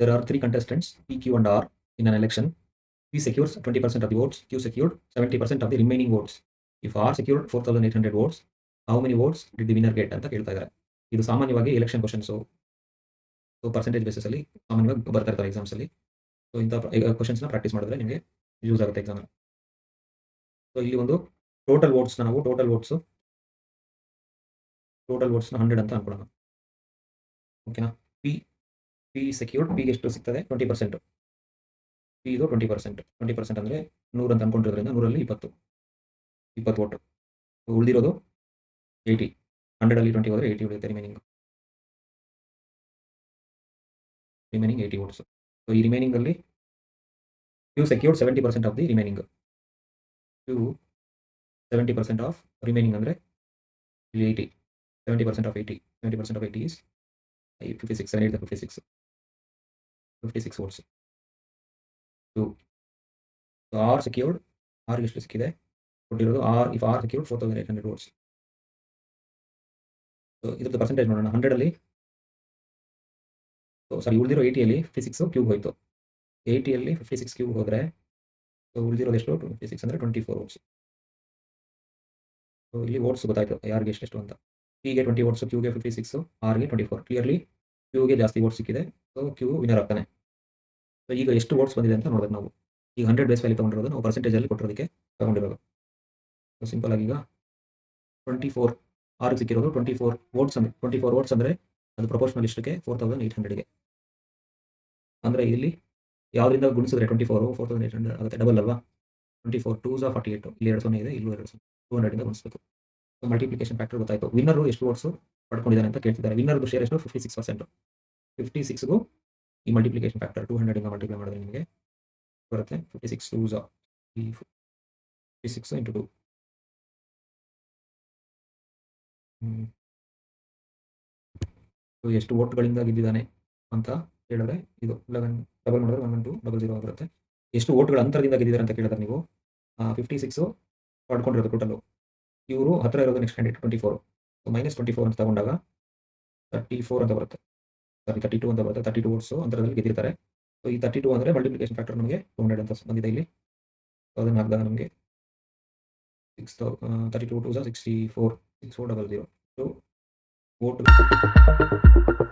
there are three contestants, P, Q, and R, in an election. P secures 20% of the votes, Q secured 70% of the remaining votes. If R secured 4800 votes, how many votes did the winner get? ಅಂತ ಕೇಳ್ತಾ ಇದ್ದಾರೆ. ಇದು ಸಾಮಾನ್ಯವಾಗಿ election questions so percentage ಬೇಸಿಸಲ್ಲಿ ಸಾಮಾನ್ಯವಾಗಿ ಬರ್ತಾ ಇರ್ತಾರೆ ಎಕ್ಸಾಮ್ಸಲ್ಲಿ so ಇಂಥ ಕ್ವಶನ್ಸ್ನ ಪ್ರಾಕ್ಟೀಸ್ ಮಾಡಿದ್ರೆ ನಿಮಗೆ ಯೂಸ್ ಆಗುತ್ತೆ ಎಕ್ಸಾಮ್ ಸೊ ಇಲ್ಲಿ ಒಂದು ಟೋಟಲ್ ವೋಟ್ಸ್ನ ನಾವು ಟೋಟಲ್ ವೋಟ್ಸು ಟೋಟಲ್ ವೋಟ್ಸ್ನ ಹಂಡ್ರೆಡ್ ಅಂತ ಅನ್ಕೊಳ್ಳೋಣ. ಓಕೆನಾ ಪಿ ಪಿ ಸೆಕ್ಯೂರ್ಡ್ ಪಿಗೆ ಎಷ್ಟು ಸಿಗ್ತದೆ? ಟ್ವೆಂಟಿ ಪರ್ಸೆಂಟ್ ಪಿ ಇದು ಟ್ವೆಂಟಿ ಪರ್ಸೆಂಟ್ ಟ್ವೆಂಟಿ ಪರ್ಸೆಂಟ್ ಅಂದರೆ ನೂರು ಅಂತ ಅನ್ಕೊಂಡಿರೋದ್ರಿಂದ ನೂರಲ್ಲಿ ಇಪ್ಪತ್ತು. ಇಪ್ಪತ್ತು ಓಟು ಉಳಿದಿರೋದು ಏಯ್ಟಿ ಹಂಡ್ರೆಡಲ್ಲಿ ಟ್ವೆಂಟಿ ಹೋದರೆ ಏಯ್ಟಿ ಉಳಿಯುತ್ತೆ remaining remaining eighty votes so ಈ ರಿಮೈನಿಂಗಲ್ಲಿ you secured seventy percent of the remaining you seventy percent of remaining ಅಂದರೆ eighty seventy percent of eighty seventy percent of eighty is fifty six seven fifty six fifty six votes to R secured R ಎಷ್ಟು ಸಿಕ್ಕಿದೆ ಕೊಟ್ಟಿರೋದು R if R secured four thousand eight hundred votes so ಇದ್ರದ್ದು percentage ನೋಡೋಣ. ಹಂಡ್ರೆಡಲ್ಲಿ sorry ಉಳಿದಿರೋ ಏಯ್ಟಿಯಲ್ಲಿ fifty six cube ಹೋಯಿತು. ಏಯ್ಟಿಯಲ್ಲಿ ಫಿಫ್ಟಿ ಸಿಕ್ಸ್ ಕ್ಯೂಬ್ ಹೋದರೆ ಸೊ ಉಳಿದಿರೋದು ಎಷ್ಟು? ಫಿಫ್ಟಿ ಸಿಕ್ಸ್ ಅಂದರೆ ಟ್ವೆಂಟಿ ಫೋರ್ ಓಟ್ಸ್ ಸೊ ಇಲ್ಲಿ ವೋಟ್ಸ್ ಗೊತ್ತಾಯಿತು. ಯಾರಿಗೆ ಎಷ್ಟೆಷ್ಟು ಅಂತ. ಪಿಗೆ ಟ್ವೆಂಟಿ ಓಟ್ಸ್ ಕ್ಯೂಗೆ ಫಿಫ್ಟಿ ಸಿಕ್ಸ್ ಆರ್ಗೆ ಟ್ವೆಂಟಿ ಫೋರ್ ಕ್ಲಿಯರ್ಲಿ ಕ್ಯೂಗೆ ಜಾಸ್ತಿ ವೋಟ್ಸ್ ಸಿಕ್ಕಿದೆ. ಕ್ಯೂ ವಿನರ್ ಆಗ್ತಾನೆ. ಸೊ ಈಗ ಎಷ್ಟು ವೋಟ್ಸ್ ಬಂದಿದೆ ಅಂತ ನೋಡ್ಬೇಕು ನಾವು. ಈಗ ಹಂಡ್ರೆಡ್ ಬೇಸ್ ವ್ಯಾಲ್ಯೂ ತೊಗೊಂಡಿರೋದು ನಾವು ಪರ್ಸೆಂಟೇಜಲ್ಲಿ ಕೊಟ್ಟಿರೋದಕ್ಕೆ ತಗೊಂಡಿರೋದು. ಸೊ ಸಿಂಪಲ್ ಆಗಿ ಈಗ ಟ್ವೆಂಟಿ ಫೋರ್ ಆರು ಸಿಕ್ಕಿರೋದು. ಟ್ವೆಂಟಿ ಫೋರ್ ವೋಟ್ಸ್ ಅಂದರೆ ಟ್ವೆಂಟಿ ಫೋರ್ ವೋಟ್ಸ್ ಅಂದರೆ ಅದು ಪ್ರಪೋರ್ಷನಲ್ ಇಷ್ಟಕ್ಕೆ ಫೋರ್ ತೌಸಂಡ್ ಏಯ್ಟ್ ಹಂಡ್ರೆಡ್ಗೆ ಅಂದರೆ ಇಲ್ಲಿ ಯಾವುದರಿಂದ ಗುಣಿಸಿದ್ರೆ twenty four four thousand eight hundred ಆಗುತ್ತೆ. ಡಬಲ್ ಅಲ್ವಾ? ಟ್ವೆಂಟಿ ಫೋರ್ ಟೂ ಝಾ ಫಾರ್ಟಿ ಏಯ್ಟು ಇಲ್ಲಿ ಎರಡು ಸೊನ್ನೆ ಇದೆ, ಇಲ್ಲೂ ಎರಡು ಸೊನ್ನೆ. ಟೂ ಹಂಡ್ರೆಡಿಂದ ಗುಣಿಸಬೇಕು. ಮಲ್ಟಿಪ್ಲಿಕೇಶನ್ ಫ್ಯಾಕ್ಟರ್ ಗೊತ್ತಾಯಿತು. ವಿನ್ನರು ಎಷ್ಟು ವೋಟ್ಸು ಪಡ್ಕೊಂಡಿದ್ದಾರೆ ಅಂತ ಕೇಳ್ತಿದ್ದಾರೆ. ವಿನ್ನರ್ದು ಶೇರ್ ಎಷ್ಟು? ಫಿಫ್ಟಿ ಸಿಕ್ಸ್ ಪರ್ಸೆಂಟ್ ಫಿಫ್ಟಿ ಸಿಕ್ಸ್ಗೂ ಈ ಮಲ್ಟಿಪ್ಲಿಕೇಶನ್ ಫ್ಯಾಕ್ಟರ್ ಟೂ ಹಂಡ್ರೆಡಿಂದ ಮಲ್ಟಿಪ್ಲೈ ಮಾಡಿದ್ರೆ ನಿಮಗೆ ಬರುತ್ತೆ. ಫಿಫ್ಟಿ ಸಿಕ್ಸ್ ಟೂ ಝಾ ಈ ಫಿಫ್ಟಿ ಸಿಕ್ಸ್ ಇಂಟು ಟೂ ಎಷ್ಟು ಓಟ್ಗಳಿಂದ ಗೆದ್ದಿದ್ದಾನೆ ಅಂತ ಹೇಳಿದ್ರೆ ಇದು ಲೆವೆನ್ ಡಬಲ್ ಮಾಡಿದ್ರೆ one one two double zero ಬರುತ್ತೆ ಎಷ್ಟು ಓಟ್ಗಳ ಅಂತರದಿಂದ ಗೆದ್ದಿದ್ದಾರೆ ಅಂತ ಕೇಳಿದ್ರೆ ನೀವು ಫಿಫ್ಟಿ ಸಿಕ್ಸು ಪಡ್ಕೊಂಡಿರೋದು ಟೋಟಲು ಇವರು ಹತ್ತಿರ ಇರೋದು next candidate twenty four minus twenty four ಅಂತ ತಗೊಂಡಾಗ ತರ್ಟಿ ಫೋರ್ ಅಂತ ಬರುತ್ತೆ. ಸಾರಿ ತರ್ಟಿ ಟು ಅಂತ ಬರುತ್ತೆ. ತರ್ಟಿ ಟು ಅಲ್ಲಿ ಅಂತರದಲ್ಲಿ ಗೆದ್ದಿರ್ತಾರೆ. ಸೊ ಈ ತರ್ಟಿ ಟು ಅಂದರೆ ಮಲ್ಟಿಪ್ಲಿಕೇಶನ್ ಫ್ಯಾಕ್ಟರ್ ನಮಗೆ ಟೂ ಹಂಡ್ರೆಡ್ ಅಂತ ಬಂದಿದೆ ಇಲ್ಲಿ. ಅದನ್ನು ಹಾಕಿದಾಗ ನಮಗೆ six thirty two two sixty four six four double zero so vote